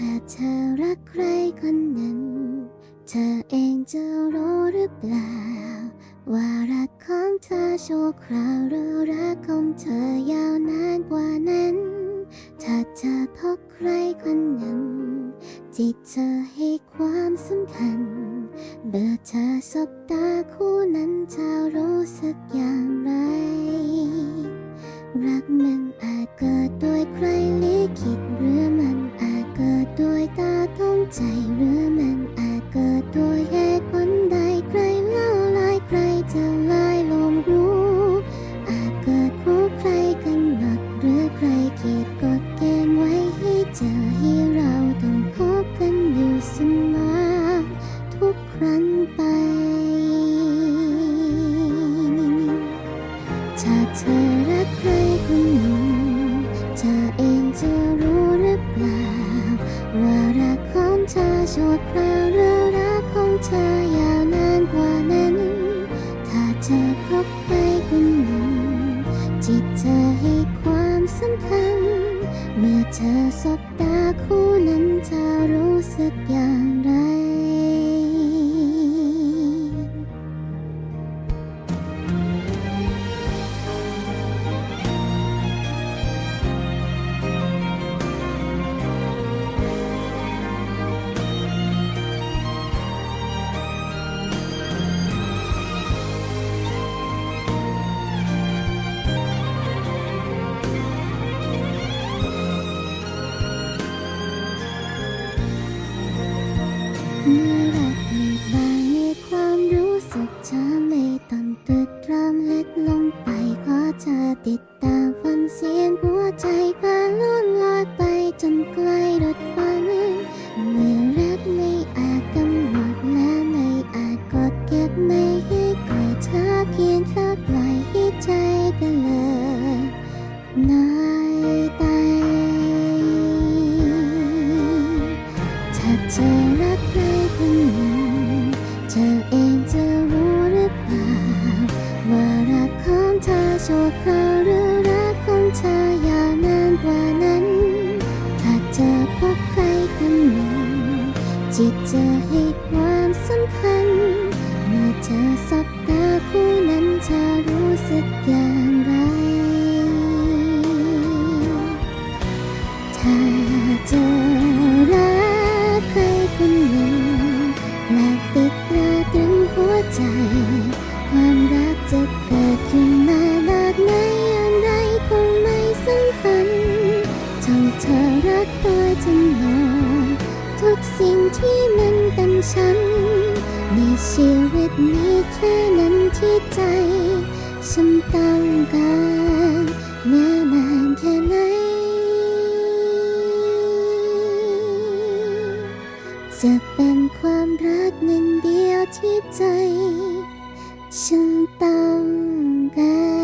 ถ้าเธอรักใครคนนึ่งเธอเองจะรู้หรือเปล่า ว่ารักของเธอชั่วคราวหรือรักของเธอยาวนานกว่านั้น ถ้าเธอพบใครคนหนึ่งจิตเธอให้ความสำคัญเมื่อเธอสบตาคู่นั้นเธอรู้สึกอย่าง วยตาต้องใจหรือมันอาจเกิดด้วแยเหตุผลใดใครเล่าลายใครจะลายลงรู้ อาจเกิดคู่ใครกันหนดหรือใครขีดกฎเกณฑ์ไว้ให้เจอให้เราต้องพบกันอยู่เสมอทุกครั้งไปถ้าเธอรักใคร ชั่วคราวเรื่องรักของเธอยาวนานกว่านั้น ถ้าเธอพบใครคนหนึ่ง จิตเธอให้ความสำคัญ เมื่อเธอสบตาคู่นั้นเธอรู้สึกอย่าง เมื่อรักมีบางในความรู้สึกเธอไม่ต้องตรึกตรำเล็ดลงไปขอเธอติดตามฟังเสียงหัวใจพาล่วงลอยไปจนไกลรถฝันเมื่อรักไม่อาจกำหนดและไม่อาจกดเก็บไม่ให้เกิดเธอเพียงแค่ปล่อยให้ใจกันเลยน้อ พบใครคนหนึ่ง จิตจะให้ความสำคัญ เมื่อเธอสบตาคู่นั้นเธอรู้สึกอย่างไร ถ้าเจอ เธอรักตัวจำนอทุกสิ่งที่มันเป็นฉัน ในชีวิตนี้แค่นั้นที่ใจฉันต้องการแม้นานแค่ไหนจะเป็นความรักหนึ่งเดียวที่ใจ ฉันต้องการ